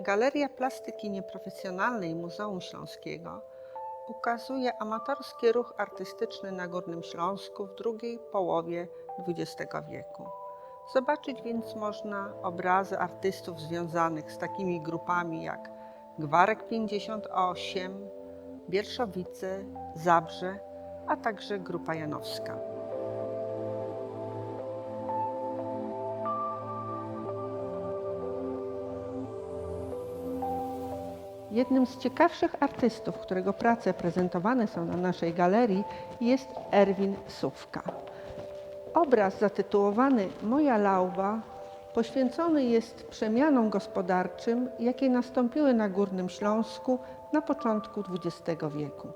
Galeria Plastyki Nieprofesjonalnej Muzeum Śląskiego ukazuje amatorski ruch artystyczny na Górnym Śląsku w drugiej połowie XX wieku. Zobaczyć więc można obrazy artystów związanych z takimi grupami jak Gwarek 58, Bierszowice, Zabrze, a także Grupa Janowska. Jednym z ciekawszych artystów, którego prace prezentowane są na naszej galerii, jest Erwin Sówka. Obraz zatytułowany Moja Lauba poświęcony jest przemianom gospodarczym, jakie nastąpiły na Górnym Śląsku na początku XX wieku.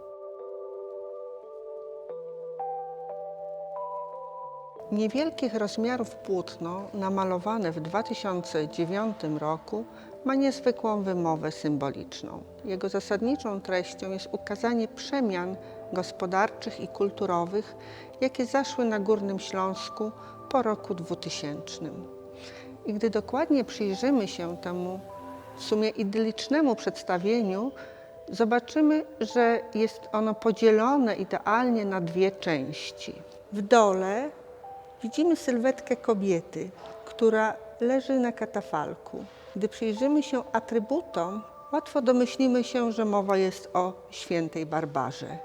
Niewielkich rozmiarów płótno, namalowane w 2009 roku, ma niezwykłą wymowę symboliczną. Jego zasadniczą treścią jest ukazanie przemian gospodarczych i kulturowych, jakie zaszły na Górnym Śląsku po roku 2000. I gdy dokładnie przyjrzymy się temu w sumie idyllicznemu przedstawieniu, zobaczymy, że jest ono podzielone idealnie na dwie części. W dole widzimy sylwetkę kobiety, która leży na katafalku. Gdy przyjrzymy się atrybutom, łatwo domyślimy się, że mowa jest o świętej Barbarze.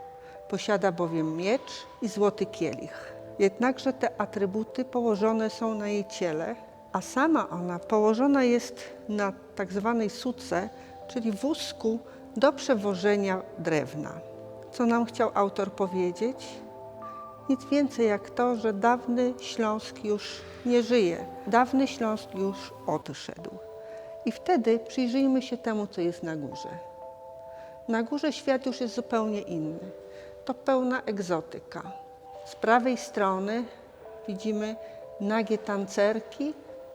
Posiada bowiem miecz i złoty kielich. Jednakże te atrybuty położone są na jej ciele, a sama ona położona jest na tak zwanej suce, czyli wózku do przewożenia drewna. Co nam chciał autor powiedzieć? Nic więcej jak to, że dawny Śląsk już nie żyje, dawny Śląsk już odszedł. I wtedy przyjrzyjmy się temu, co jest na górze. Na górze świat już jest zupełnie inny. To pełna egzotyka. Z prawej strony widzimy nagie tancerki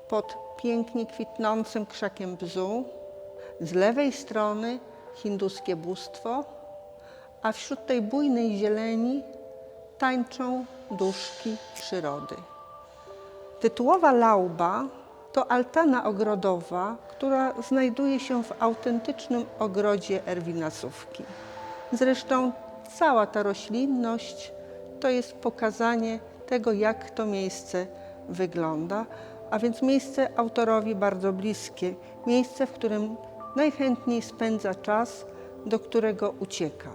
pod pięknie kwitnącym krzakiem bzu. Z lewej strony hinduskie bóstwo, a wśród tej bujnej zieleni tańczą duszki przyrody. Tytułowa lauba to altana ogrodowa, która znajduje się w autentycznym ogrodzie Erwinasówki. Zresztą cała ta roślinność to jest pokazanie tego, jak to miejsce wygląda, a więc miejsce autorowi bardzo bliskie, miejsce, w którym najchętniej spędza czas, do którego ucieka.